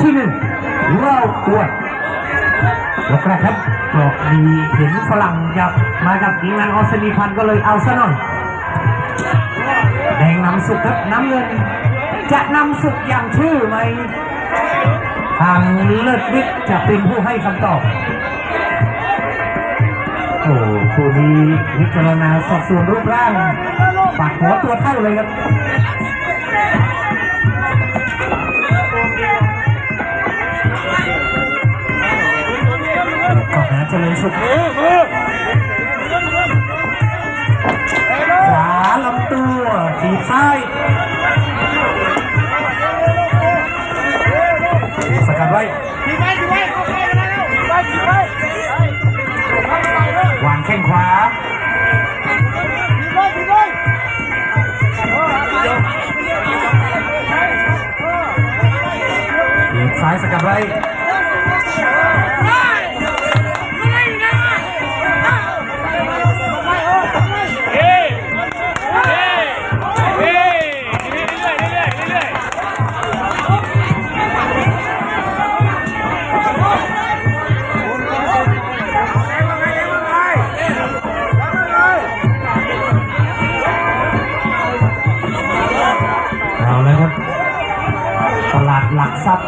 ที่หนึ่งเราอวดยกแรกครับกรอกดีเห็นฝรั่งจับมากับทีมงานออสนีพันก็เลยเอาซะหน่อยแดงนำสุกครับน้ำเงิน จะนำสุกอย่างชื่อไหมทางเลิศวิทย์จะเป็นผู้ให้คำตอบโอ้คู่นี้วิจารณาสอบสวนรูปร่างปากหัวตัวเท่าเลยครับ ก็หาเจริญสุขขวาลำตัวทีบซ้ายสกัดไว้ทีไปทีไปเข้าไปแล้วทีไปทีไปวางแข้งขวาทีไปทีไปทีบซ้ายสกัดไว้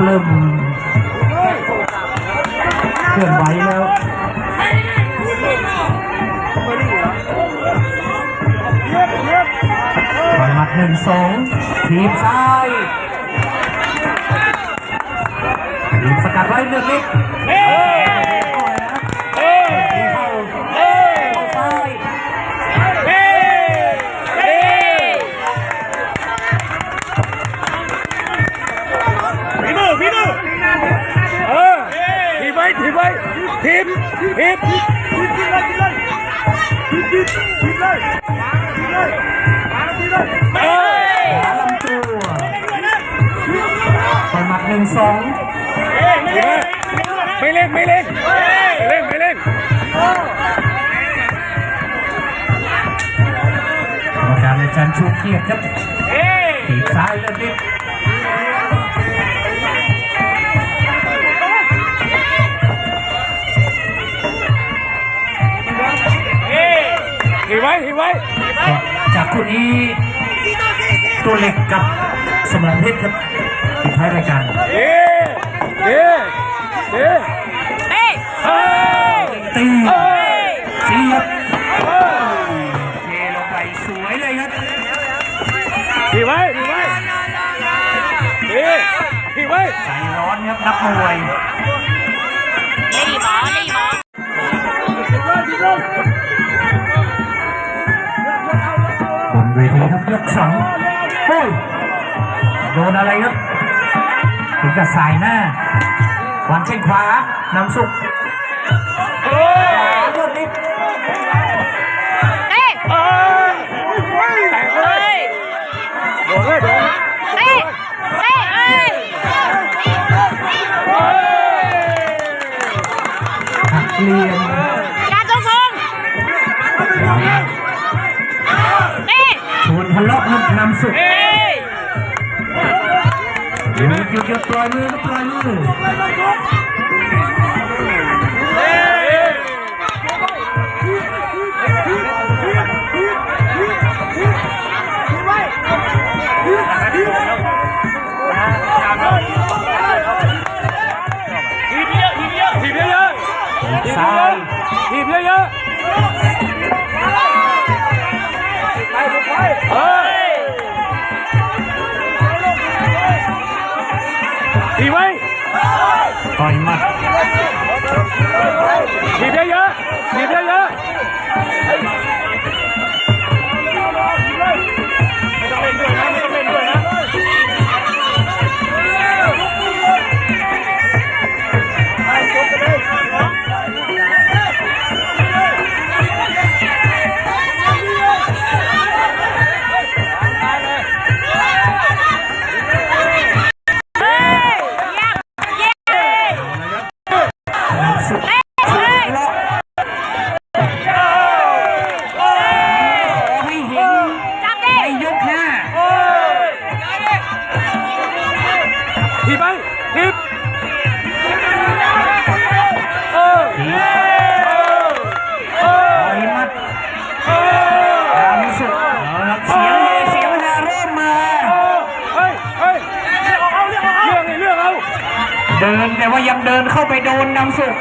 เริ่มเคลื่อนไหวแล้วต่อยหมัดหนึ่งสองทีบซ้ายทีบสกัดไว้เลือดนิด มทีมทีมทีมเลยทีมเลยทีมทีมทีมเลยทีมเลยมาทีมเลยเฮ้ยขวาลำตัวต่อยหมัดหนึ่งสองไม่เล่นไม่เล่นไม่เล่นไม่เล่นกรรมการอาจารย์ชูเกียรติครับเฮ้ยทีบซ้ายเลือดนิด ถีไว้ถีไว้ก็จากคู่นี้ตัวเล็กกับสมองเพชรครับปิดท้ายรายการเฮ้ยเฮ้ยเฮ้ยเฮ้ยเฮ้ยตีเฮ้ยเสียบเฮ้ยเทลงไปสวยเลยครับถีไว้ถีไว้เฮ้ยถีไว้ใจร้อนครับนักมวย สองโอ้ยโดนอะไรครับ ถึงกับสายหน้าวางเช่งขวา น้ำสุกเอ้ยลวดลิบเฮ้ะแตกเลยโดนเลยโดนเอ๊ะเอ๊ะเอ๊ะมียน ชวนทะเลาะครับนำสุกเฮ้ยหยุดหยุดหยุดปล่อยมือครับปล่อยมือทีมเยอะทีมเยอะทีมเยอะทีบซ้ายทีมเยอะเฮ้ยทีไว้ต่อยหมัินแต่ว่ายังเดินเข้าไปโดนนำสุข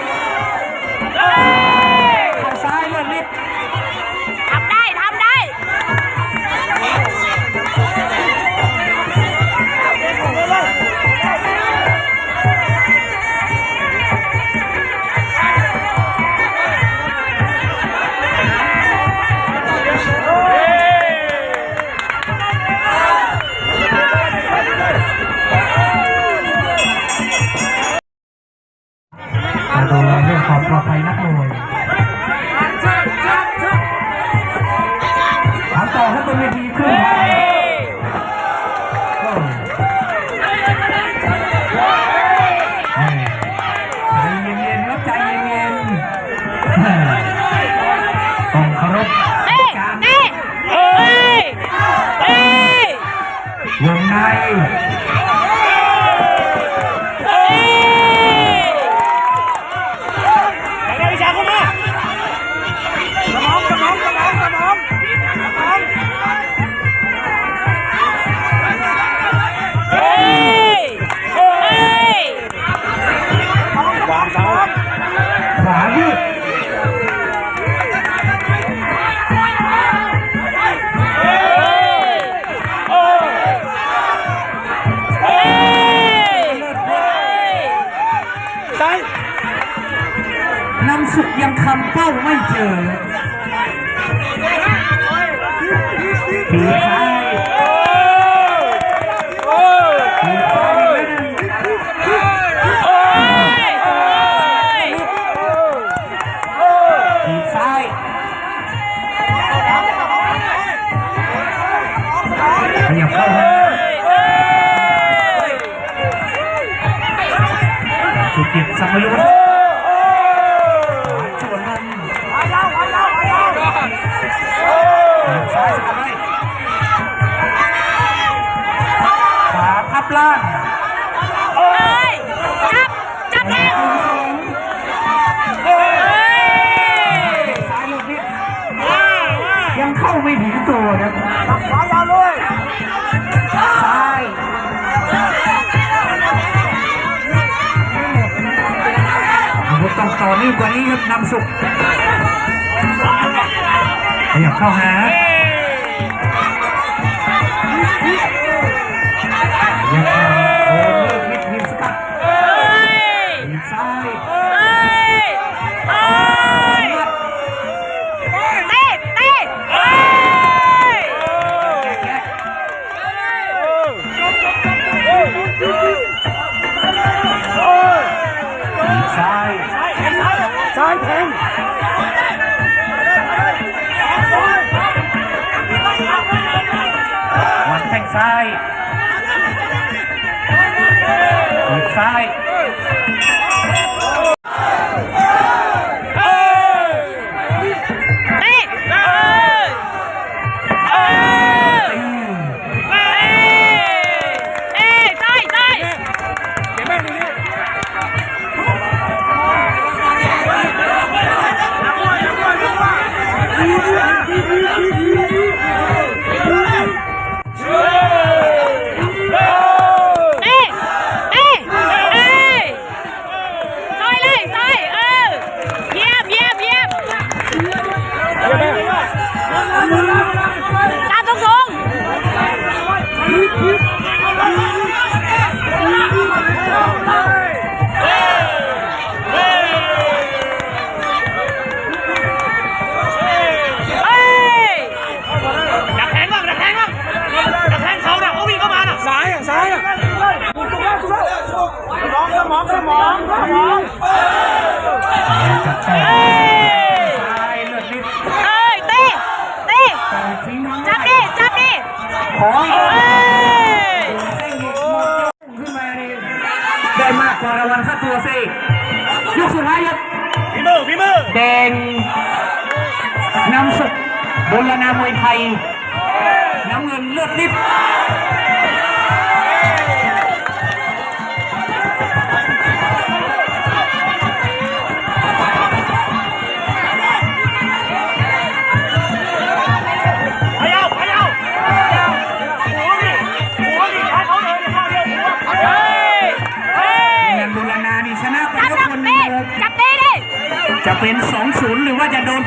น้ำสุกยังคำเป้าไม่เจอถีบซ้ายถีบซ้ายอีกแล้วนะถีบซ้ายขยับเข้าหาสุดเกียรติสังเวย เข้าไม่ถึงตัวครับขายาวเลยซ้ายต้องต่อเนื่องกว่านี้ครับนำสุกเหยียบเข้าหาเหยียเข้าโอ้เลิกมิดกัดทีมซ้า lại thèm hoàn thành sai. Sai. ขอม่ได้ากว่ารางวัลค่าตัวสิยกสุดท้ายครับพี่มือพี่มือแดงน้ำสุกบนลนามวยไทย น้ำเงินเลือดริบ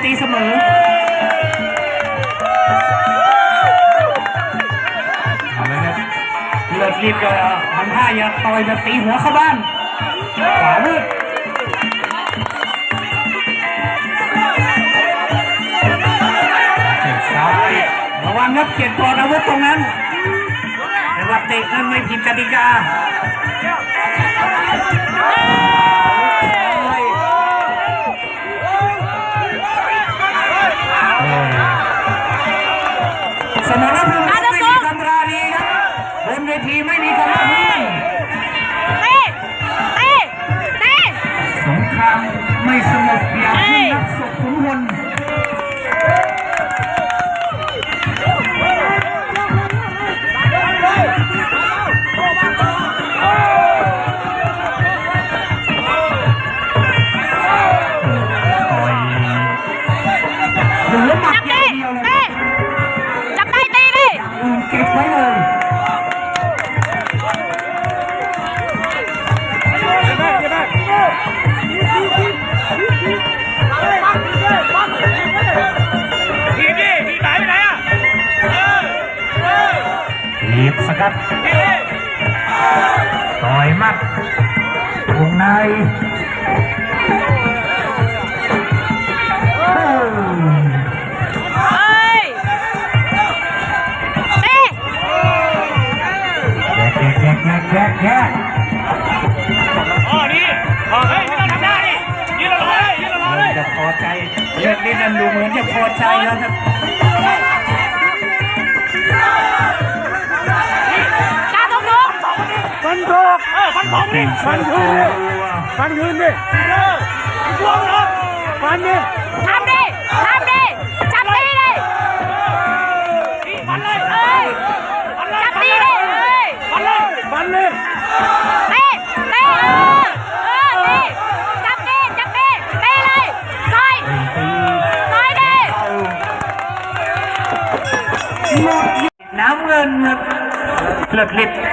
ตีเสมอ เอาเลยครับเลิศรีบก็ทำท่าอย่าต่อยแบบตีหัวเข้าบ้าน ขวามืดซ้ายระวังครับเกียรติปลอดอาวุธตรงนั้นแต่ว่าเตะนั้นไม่ผิดกติกา ทีบสกัดทีมดิต่อยมัดวงในโอ้เฮ้ยเตะแยกแยกแยกแยกแยกแยกอ๋อนี่เฮ้ยไม่ต้องทำหน้าดิยืนรอเลยยืนรอเลเริ่มยจะพอใจเลือกนี้นั้นดูเหมือนจะพอใจแล้วครับ อฟันผงดิฟันคืนดิฟันคืนดิเออรวมเหรอฟันดิทำดิทำดิจับตีดิทีฟันเล